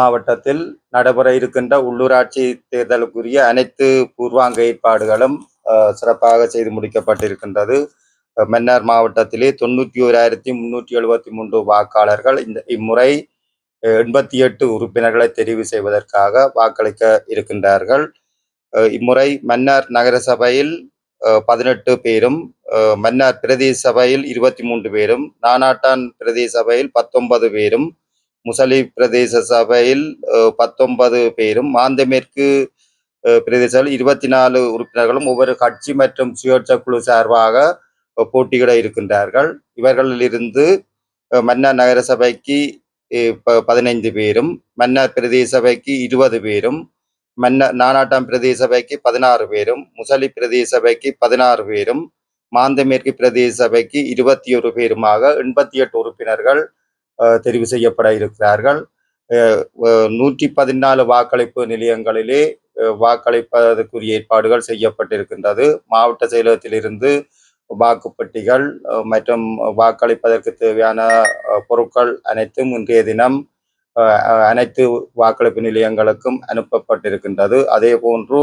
மாவட்டத்தில் நடைபெற இருக்கின்ற உள்ளூராட்சி தேர்தலுக்குரிய அனைத்து பூர்வாங்க ஏற்பாடுகளும் சிறப்பாக செய்து முடிக்கப்பட்டிருக்கின்றது. மன்னார் மாவட்டத்திலே தொண்ணூற்றி ஓராயிரத்தி முன்னூற்றி எழுபத்தி மூன்று வாக்காளர்கள் இந்த இம்முறை எண்பத்தி எட்டு உறுப்பினர்களை தெரிவு செய்வதற்காக வாக்களிக்க இருக்கின்றார்கள். இம்முறை மன்னார் நகரசபையில் பதினெட்டு பேரும் மன்னார் பிரதேச சபையில் இருபத்தி மூன்று பேரும் நானாட்டான் பிரதேச சபையில் பத்தொன்பது பேரும் முசலி பிரதேச சபையில் பத்தொன்பது பேரும் மாந்தமேற்கு பிரதேசத்தில் இருபத்தி நாலு உறுப்பினர்களும் ஒவ்வொரு கட்சி மற்றும் சுயேட்சை குழு சார்பாக போட்டியிட இருக்கின்றார்கள். இவர்களிலிருந்து மன்னார் நகர சபைக்கு ப- பதினைந்து பேரும் மன்னார் பிரதேச சபைக்கு இருபது பேரும் மன்ன நானாட்டாம் பிரதேச சபைக்கு பதினாறு பேரும் முசலி பிரதேச சபைக்கு பதினாறு பேரும் மாந்தமேற்கு பிரதேச சபைக்கு இருபத்தி ஒரு பேருமாக எண்பத்தி எட்டு உறுப்பினர்கள் தெரிவு செய்யப்பட இருக்கிறார்கள். நூற்றி பதினாலு வாக்களிப்பு நிலையங்களிலே வாக்களிப்பதற்குரிய ஏற்பாடுகள் செய்யப்பட்டிருக்கின்றது. மாவட்ட செயலகத்திலிருந்து வாக்குப்பட்டிகள் மற்றும் வாக்களிப்பதற்கு தேவையான பொருட்கள் அனைத்தும் இன்றைய தினம் அனைத்து வாக்களிப்பு நிலையங்களுக்கும் அனுப்பப்பட்டிருக்கின்றது. அதே போன்று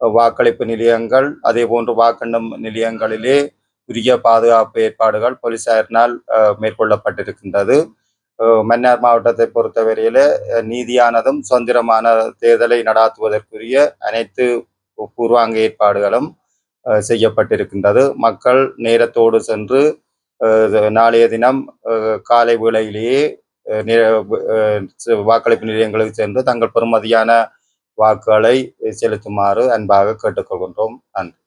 வாக்களிப்பு நிலையங்கள் அதே போன்று வாக்கெண்ணும் நிலையங்களிலே உரிய பாதுகாப்பு ஏற்பாடுகள் போலீசாரினால் மேற்கொள்ளப்பட்டிருக்கின்றது. மன்னார் மாவட்டத்தை பொறுத்தவரையில நீதியானதும் சுதந்திரமான தேர்தலை நடாத்துவதற்குரிய அனைத்து பூர்வாங்க ஏற்பாடுகளும் செய்யப்பட்டிருக்கின்றது. மக்கள் நேரத்தோடு சென்று நாளைய தினம் காலை வேளையிலேயே வாக்களிப்பு நிலையங்களுக்கு சென்று தங்கள் பெறுமதியான வாக்குகளை செலுத்துமாறு அன்பாக கேட்டுக்கொள்கின்றோம். நன்றி.